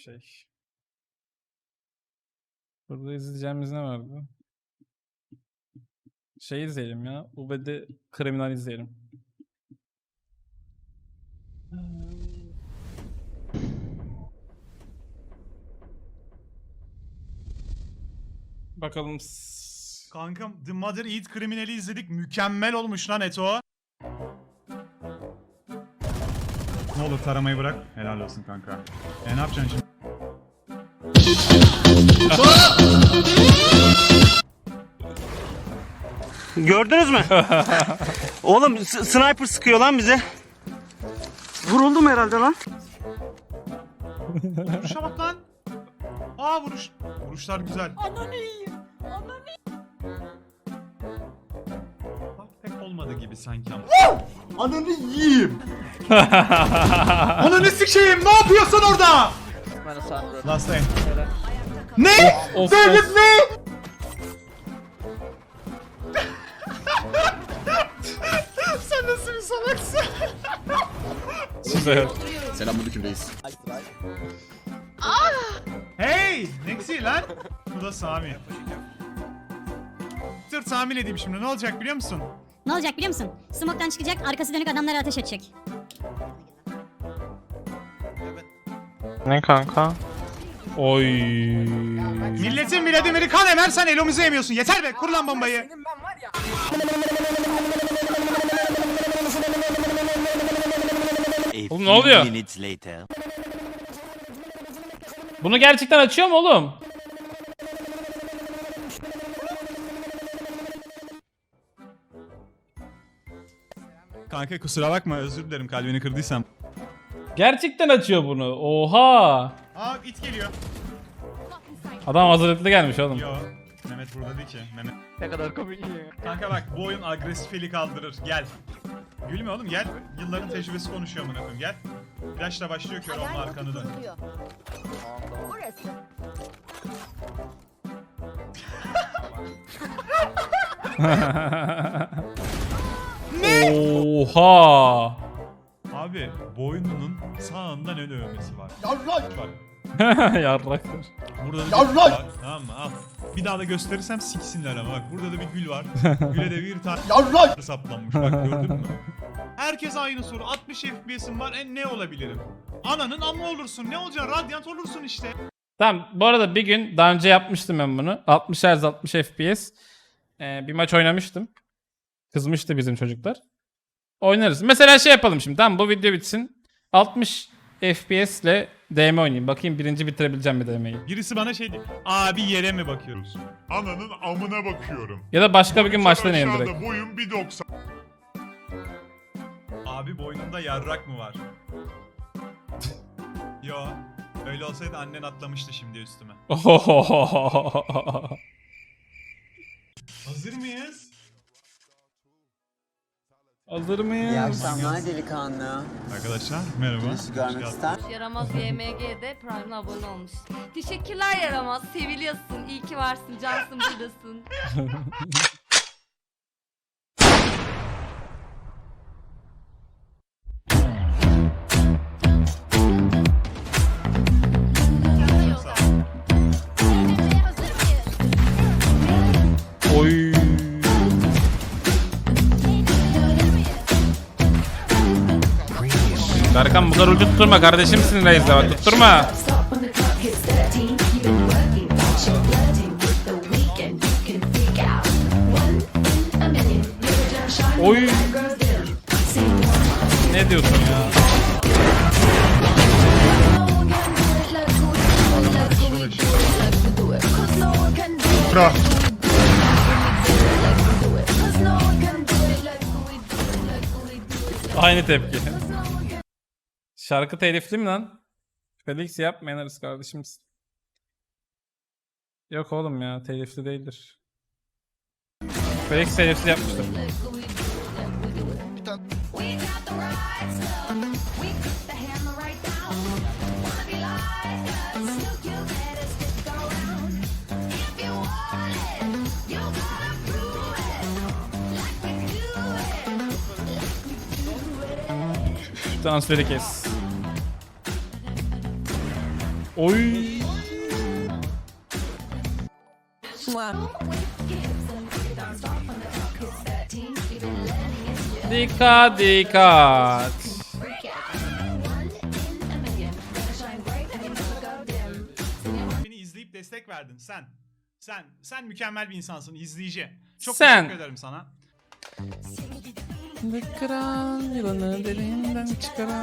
şey. Burada izleyeceğimiz ne vardı? Şey izleyelim ya. UBD kriminal izleyelim. Bakalım. Kankam The Mother Eat Criminal'i izledik. Mükemmel olmuş lan Eto. Ne olur taramayı bırak. Helal olsun kanka. E ne yapacaksın şimdi? Gördünüz mü? Oğlum s- sniper sıkıyor lan bize. Vuruldum herhalde lan. Vuruşa bak lan. Aa vuruş. Vuruşlar güzel. Bak pek olmadı gibi sanki ama. Ananı yiyeyim. Ananı sikeyim. Ne yapıyorsun orada? Aim. Ne? Of, David of. ne? Sen nasıl bir salaksın? Güzel. Selamünaleyküm reis. Hey! Nexi lan? Bu da Sami. Dur tahmin edeyim şimdi ne olacak biliyor musun? Ne olacak biliyor musun? Smoke'tan çıkacak, arkası dönük adamlara ateş edecek. Ne kanka? Oy. Milletin Vladimir'i kan emersen elimizi yemiyorsun. Yeter be kur lan bombayı. Oğlum ne oluyor? Bunu gerçekten açıyor mu oğlum? Kanka kusura bakma özür dilerim kalbini kırdıysam. Gerçekten açıyor bunu. Oha. Aa it geliyor. Adam hazırlıklı gelmiş oğlum. Yo. Mehmet burada değil ki. Mehmet. Ne kadar komik Kanka bak bu oyun agresif eli kaldırır. Gel. Gülme oğlum gel. Yılların tecrübesi konuşuyor amına koyayım gel. Flashla başlıyor kör olma arkanı dön. Oha. Abi boynunun sağından ön övmesi var. Bak Yarraktır. burada da bir gül var. Tamam mı? Al. Bir daha da gösterirsem siksinler ama bak burada da bir gül var. Güle de bir tane saplanmış bak gördün mü? Herkes aynı soru. 60 FPS'im var. En ne olabilirim? Ananın amma olursun. Ne olacaksın? Radyant olursun işte. Tamam bu arada bir gün daha önce yapmıştım ben bunu. 60 Hz 60 FPS. Ee, bir maç oynamıştım. Kızmıştı bizim çocuklar. Oynarız. Mesela şey yapalım şimdi. Tamam bu video bitsin. 60 FPS ile DM oynayayım. Bakayım birinci bitirebileceğim mi DM'yi. Birisi bana şey diyor. Abi yere mi bakıyoruz? Ananın amına bakıyorum. Ya da başka bir gün maçtan Aşağıda yiyelim direkt. boyum 1.90. Abi boynunda yarrak mı var? Yo. Öyle olsaydı annen atlamıştı şimdi üstüme. Hazır mıyız? Hazır İyi mıyız? akşamlar delikanlı. Arkadaşlar merhaba. Hoş görmek geldiniz. ister. Yaramaz YMG'de Prime'la abone olmuş. Teşekkürler Yaramaz. Seviliyorsun. İyi ki varsın. Cansın buradasın. Berkan bu kadar ucu tutturma kardeşimsin reisle bak tutturma. Oy. Ne diyorsun ya? Bra. Aynı tepki. Şarkı telifli mi lan? Felix yapmayın kardeşimiz. Yok oğlum ya telifli değildir. Felix telifli yapmıştır. Transferi kes. Oy. Dikkat dikkat. Beni izleyip destek verdin sen. Sen sen mükemmel bir insansın izleyici. Çok Sen. teşekkür ederim sana. Kıran yılanı derinden çıkaran.